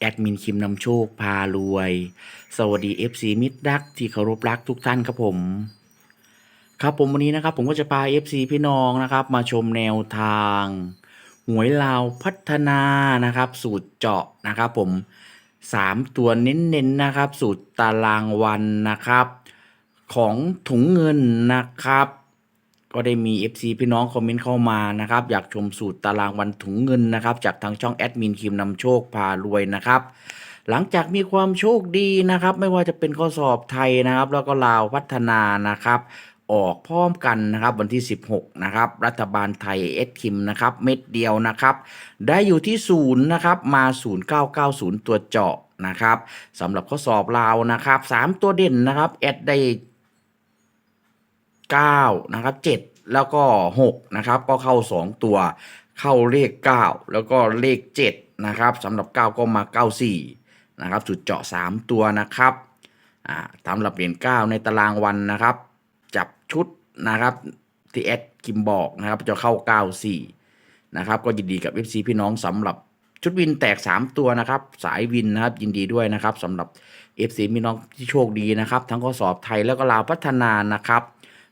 แอดมินคิมนำโชคพารวย สวัสดี FC มิตรรักที่เคารพรักทุกท่านครับผม ครับผมวันนี้นะครับ ผมก็จะพา FC พี่น้องนะครับ มาชมแนวทางหวยลาวพัฒนานะครับ สูตรเจาะนะครับผม 3 ตัวเน้นๆนะครับ สูตรตารางวันนะครับ ของถุงเงินนะครับ ก็ได้มี FC พี่น้องคอมเมนต์เข้ามานะครับ อยากชมสูตรตารางวันถุงเงินนะครับ จากทางช่องแอดมินคิมนำโชคพารวยนะครับ หลังจากมีความโชคดีนะครับ ไม่ว่าจะเป็นข้อสอบไทยนะครับ แล้วก็ลาวพัฒนานะครับ ออกพร้อมกันนะครับ วันที่ 16 นะครับ รัฐบาลไทยเอสคิมนะครับ เม็ดเดียวนะครับ ได้อยู่ที่ศูนย์นะครับ มา 0990 ตัวเจาะนะครับสำหรับข้อสอบลาวนะครับ 3 ตัวเด่นนะครับแอดได้9นะครับ7 แล้วก็ 6 นะครับ ก็เข้า 2 ตัว เข้าเลข 9 แล้วก็เลข 7 นะครับสำหรับ 9 ก็มา 94 นะครับจุดเจาะ 3 ตัวนะครับอ่าสำหรับเหรียญ9ในตารางวันนะครับ จับชุดนะครับที่แอดคิมบอกนะครับจะเข้า 94 นะครับ ก็ยินดีกับ FC พี่น้องสำหรับชุดวินแตก 3 ตัวนะครับ สายวินนะครับ ยินดีด้วยนะครับสำหรับ FC พี่น้องที่โชคดีนะครับ ทั้งข้อสอบไทยแล้วก็ลาวพัฒนานะครับ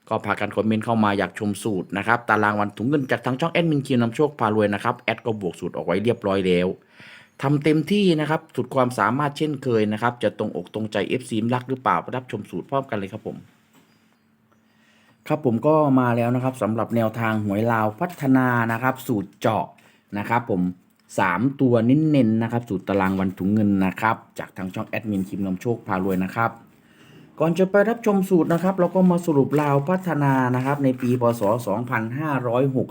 ก็พากันคอมเมนต์เข้ามาอยากชมสูตรนะครับตารางวันถุงเงินจากทางช่องแอดมินคิวนำโชคพารวยนะครับแอดก็บวกสูตรออกไว้เรียบร้อยแล้วทำเต็มที่นะครับสุดความสามารถเช่นเคยนะครับ จะตรงอกตรงใจ FC รักหรือเปล่ารับชมสูตรพร้อมกันเลยครับผม ครับผมก็มาแล้วนะครับสำหรับแนวทางหวยลาวพัฒนานะครับ สูตรเจาะนะครับ ผม3ตัวเน้นๆนะครับ สูตรตารางวันถุงเงินนะครับ จากทางช่องแอดมินคิมนำโชคพารวยนะครับ ก่อนจะไปรับชมสูตรนะครับ เราก็มาสรุปลาวพัฒนานะครับ ในปีพศ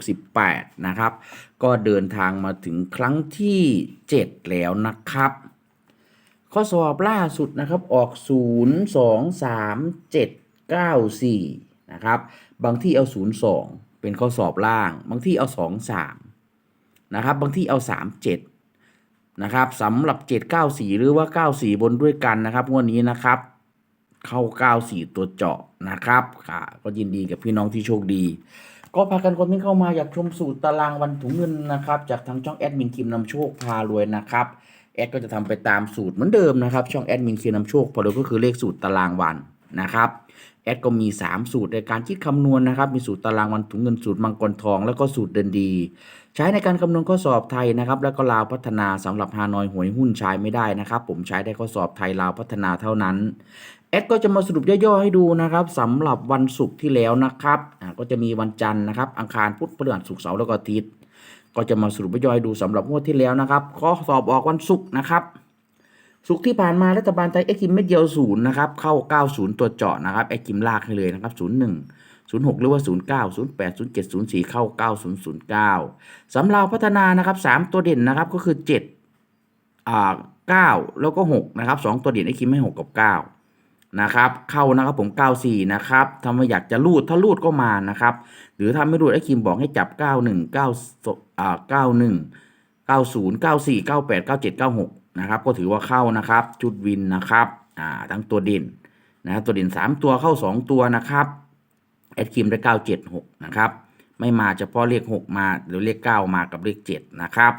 2568 นะครับ ก็เดินทางมาถึงครั้งที่ 7 แล้วนะครับ ข้อสอบล่าสุดนะครับออก 0 2 3 7 9 4 นะครับ บางที่เอา 0 2 เป็นข้อสอบล่าง บางที่เอา 2 3 นะครับ บางที่เอา 3 7 นะครับสำหรับ 794 หรือว่า 94 บนด้วยกันนะครับงวดนี้นะครับ เข้า 94 ตัวเจาะนะครับค่ะ ก็ยินดีกับพี่น้องที่โชคดี ก็พากันคอมเมนต์เข้ามาอยากชมสูตรตารางวันถุงเงินนะครับ จากทางช่องแอดมินคิมนำโชคพารวยนะครับแอดก็จะทำไปตามสูตรเหมือนเดิมนะครับ ช่องแอดมินคิมนำโชคพอรวยก็คือเลขสูตรตารางวันนะครับแอดก็มี 3 สูตรในการคิดคำนวณนะครับ มีสูตรตารางวันถุงเงินสูตรมังกรทอง แล้วก็สูตรเดินดี ใช้ในการคำนวณข้อสอบไทยนะครับ แล้วก็ลาวพัฒนาสำหรับฮานอยหวยหุ้นใช้ไม่ได้นะครับ ผมใช้ได้ข้อสอบไทยลาวพัฒนาเท่านั้นแอดก็จะมาสรุปย่อๆให้ดูนะครับสำหรับวันศุกร์ที่แล้วนะครับก็จะมีวันจันทร์นะครับ อังคารพุธพฤหัสศุกร์เสาร์แล้วก็อาทิตย์ก็จะมาสรุปย่อๆให้ดูสำหรับงวดที่แล้วนะครับ ข้อสอบออกวันศุกร์นะครับ ศุกร์ที่ผ่านมารัฐบาลไทยเอ็กซิมเม็ดเดียวศูนย์นะครับ เข้า 90 ตัวเจาะนะครับเอ็กซิมลากให้เลยนะครับ 01 06 หรือว่า 09 08 07 04 เข้า 9009 สำหรับพัฒนานะครับ 3 ตัวเด่นนะครับก็คือ7อ่า9 แล้วก็ 6 นะครับ 2 ตัวเด่นเอ็กซิมให้ 6 กับ 9 นะครับ เข้านะครับผม 94 นะครับถ้าไม่อยากจะรูด ถ้ารูดก็มานะครับ หรือถ้าไม่รูดไอ้คิมบอกให้จับ 91 9อ่า91 90 94 98 97 96 นะครับ ก็ถือว่าเข้านะครับจุดวินนะครับ อ่า ทั้งตัวเด่นนะตัวเด่น 3 ตัวเข้า 2 ตัวนะครับ แอดคิมได้976นะครับ ไม่มาเฉพาะเลข6มาหรือเลข9มากับเลข7นะครับ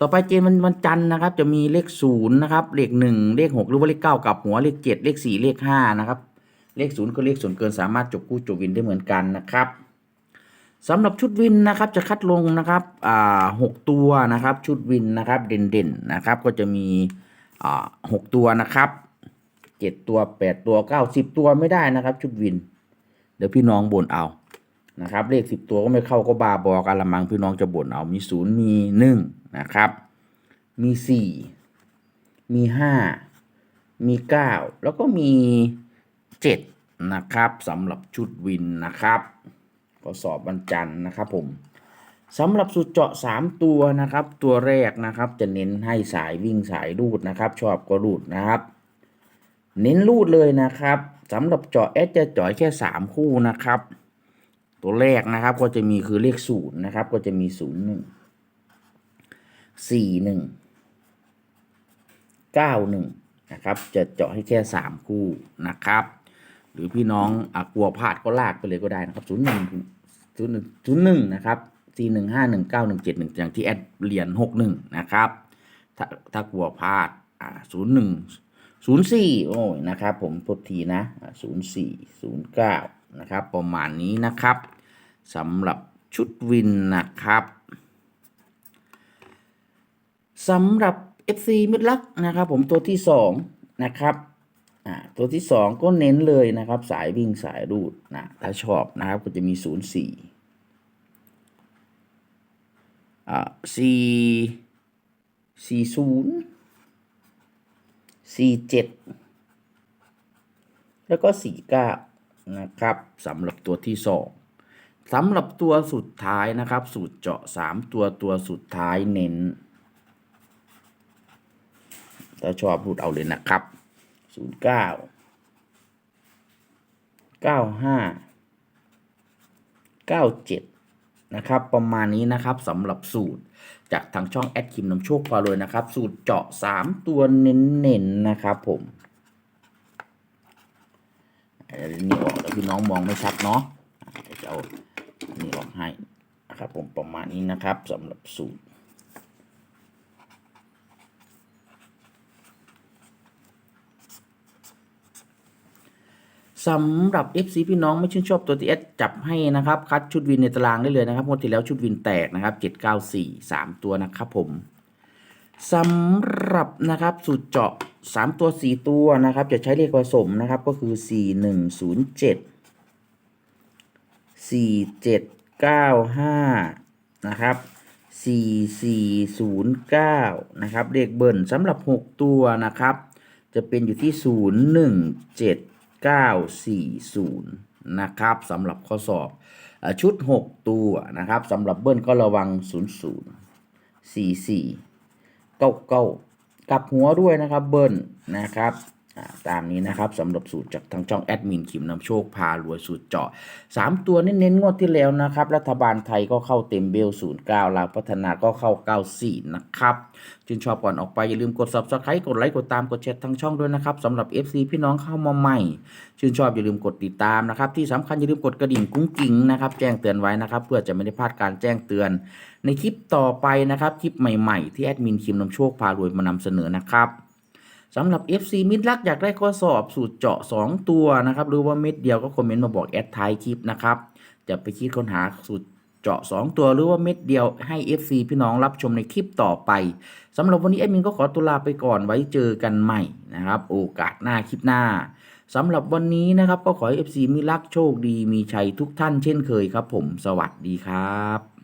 ต่อไปเจนวันวันจันทร์นะครับ จะมีเลขศูนย์นะครับ เลขหนึ่งเลขหกหรือว่าเลขเก้ากับหัวเลขเจ็ดเลขสี่เลขห้านะครับ เลขศูนย์ก็เลขส่วนเกินสามารถจบคู่จบวินได้เหมือนกันนะครับสำหรับชุดวินนะครับจะคัดลงนะครับอ่าหกตัวนะครับ ชุดวินนะครับเด่นๆนะครับ ก็จะมีอ่าหกตัวนะครับเจ็ดตัวแปดตัวเก้าสิบตัวไม่ได้นะครับ ชุดวิน เดี๋ยวพี่น้องบ่นเอานะครับ เลขสิบตัวก็ไม่เข้าก็บาบอกัละมังพี่น้องจะบ่นเอามีศูนย์มีหนึ่งนะครับ มีสี่มีห้ามีเก้าแล้วก็มีเจ็ดนะครับสำหรับชุดวินนะครับก็สอบวันจันทร์นะครับผมสำหรับสุดเจาะ 3 ตัวนะครับ ตัวแรกนะครับจะเน้นให้สายวิ่งสายรูดนะครับ ชอบก็รูดนะครับ เน้นรูดเลยนะครับ สำหรับเจาะแอดจะเจาะแค่ 3 คู่นะครับ ตัวแรกนะครับก็จะมีคือเลขศูนย์นะครับ ก็จะมีศูนย์หนึ่งสี่หนึ่งเก้าหนึ่งนะครับ จะเจาะให้แค่ 3 คู่นะครับ หรือพี่น้องอะกลัวพลาดก็ลากไปเลยก็ได้นะครับศูนย์หนึ่งศูนย์หนึ่งศูนย์หนึ่งนะครับสี่หนึ่งห้าหนึ่งเก้าหนึ่งเจ็ดหนึ่งอย่างที่แอดเหรียญหกหนึ่งนะครับ ถ้าถ้ากลัวพลาดอ่าศูนย์หนึ่ง ศูนย์สี่โอ้ยนะครับผมทดทีนะศูนย์สี่ศูนย์เก้านะครับประมาณนี้นะครับสำหรับชุดวินนะครับสำหรับ FC มิดลักนะครับผมตัวที่สองนะครับอ่าตัวที่สองก็เน้นเลยนะครับ สายวิ่งสายรูดนะถ้าชอบนะครับก็จะมีศูนย์สี่อ่าสี่สี่ศูนย์ สี่เจ็ดแล้วก็สี่เก้านะครับสำหรับตัวที่สองสำหรับตัวสุดท้ายนะครับ สูตรเจาะสามตัวตัวสุดท้ายเน้นถ้าชอบพูดเอาเลยนะครับศูนย์เก้าเก้าห้าเก้าเจ็ดนะครับ ประมาณนี้นะครับสำหรับสูตร จากทางช่องแอดคิมนำโชคพาเลยนะครับ สูตรเจาะสามตัวเน้นๆนะครับผมนี่ออกแล้วพี่น้องมองไม่ชัดเนาะจะเอานี่ออกให้นะครับผมประมาณนี้นะครับสำหรับสูตร สำหรับ FC พี่น้องไม่ชื่นชอบตัวทีเอสจับให้นะครับ คัดชุดวินในตารางได้เลยนะครับงวดที่แล้วชุดวินแตกนะครับ 794 3 ตัวนะครับผมสำหรับนะครับสูตรเจาะ 3 ตัว 4 ตัวนะครับ จะใช้เลขผสมนะครับก็คือ 4107 4795 นะครับ 4409 นะครับเลขเบิ้ลสำหรับ 6 ตัวนะครับ จะเป็นอยู่ที่ 940 นะครับสำหรับข้อสอบชุด 6 ตัวนะครับสำหรับเบิ้ลก็ระวัง 00 44 99 กับหัวด้วยนะครับเบิ้ลนะครับ ตามนี้นะครับสำหรับสูตรจากทางช่องแอดมินขิมนำโชคพารวยสูตรเจาะ 3 ตัวเน้นๆงวดที่แล้วนะครับ รัฐบาลไทยก็เข้าเต็มเบล 09ลาวพัฒนาก็เข้า 94 นะครับชื่นชอบก่อนออกไปอย่าลืมกด subscribe กดไลค์กดตามกดแชร์ทางช่องด้วยนะครับสำหรับ FC พี่น้องเข้ามาใหม่ ชื่นชอบอย่าลืมกดติดตามนะครับ ที่สำคัญอย่าลืมกดกระดิ่งกุ้งกิ้งนะครับแจ้งเตือนไว้นะครับ เพื่อจะไม่ได้พลาดการแจ้งเตือน ในคลิปต่อไปนะครับคลิปใหม่ ๆ ที่แอดมินคิมนำโชคพารวยมานำเสนอนะครับ สำหรับ FC มิดลักอยากได้ข้อสอบสูตรเจาะ 2 ตัวนะครับหรือว่าเม็ดเดียวก็คอมเมนต์มาบอกแอดท้ายคลิปนะครับจะไปคิดค้นหาสูตรเจาะ 2 ตัวหรือว่าเม็ดเดียวให้ FC พี่น้องรับชมในคลิปต่อไปสำหรับวันนี้แอดมินก็ขอตัวลาไปก่อนไว้เจอกันใหม่นะครับโอกาสหน้าคลิปหน้าสำหรับวันนี้นะครับก็ขอให้ FC มิลักโชคดีมีชัยทุกท่านเช่นเคยครับผม สวัสดีครับ